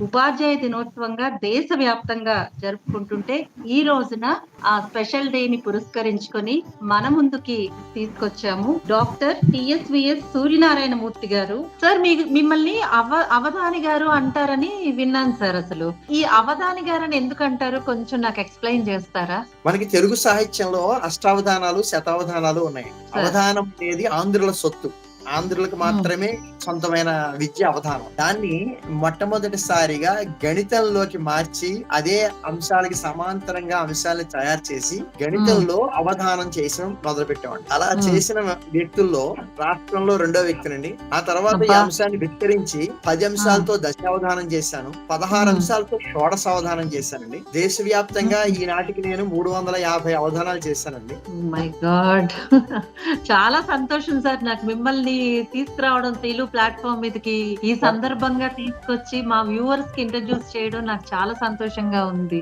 ఉపాధ్యాయ దినోత్సవంగా దేశవ్యాప్తంగా జరుపుకుంటుంటే ఈ రోజున ఆ స్పెషల్ డే ని పురస్కరించుకొని మన ముందుకి తీసుకొచ్చాము డాక్టర్ టిఎస్విఎస్ సూర్యనారాయణ మూర్తి గారు. సార్ మీ మిమ్మల్ని అవ అవధాని గారు అంటారని విన్నాను సార్ అసలు. ఈ అవధాని గారు అని ఎందుకు అంటారు? కొంచెం నాకు ఎక్స్ప్లెయిన్ చేస్తారా? మనకి తెలుగు సాహిత్యంలో అష్టావధానాలు శతావధానాలు ఉన్నాయి. అవధానం అనేది ఆంధ్రుల సొత్తు. ఆంధ్రులకు మాత్రమే సొంతమైన విద్య అవధానం. దాన్ని మొట్టమొదటిసారిగా గణితంలోకి మార్చి అదే అంశాలకి సమాంతరంగా అంశాలను తయారు చేసి గణితంలో అవధానం చేసిన మొదలు పెట్టామండి అలా. చేసిన వ్యక్తుల్లో రాష్ట్రంలో రెండో వ్యక్తినండి. ఆ తర్వాత ఈ. అంశాన్ని విస్తరించి పది అంశాలతో దశావధానం చేశాను. పదహారు. అంశాలతో షోడశ అవధానం చేశానండి. దేశవ్యాప్తంగా. ఈనాటికి నేను మూడు వందల యాభై అవధానాలు చేశానండి. మై గాడ్ చాలా సంతోషం సార్ నాకు మిమ్మల్ని తీసుకురావడం తెలుగు ప్లాట్ఫామ్ మీదకి ఈ సందర్భంగా తీసుకొచ్చి మా వ్యూవర్స్కి ఇంట్రడ్యూస్ చేయడం నాకు చాలా సంతోషంగా ఉంది.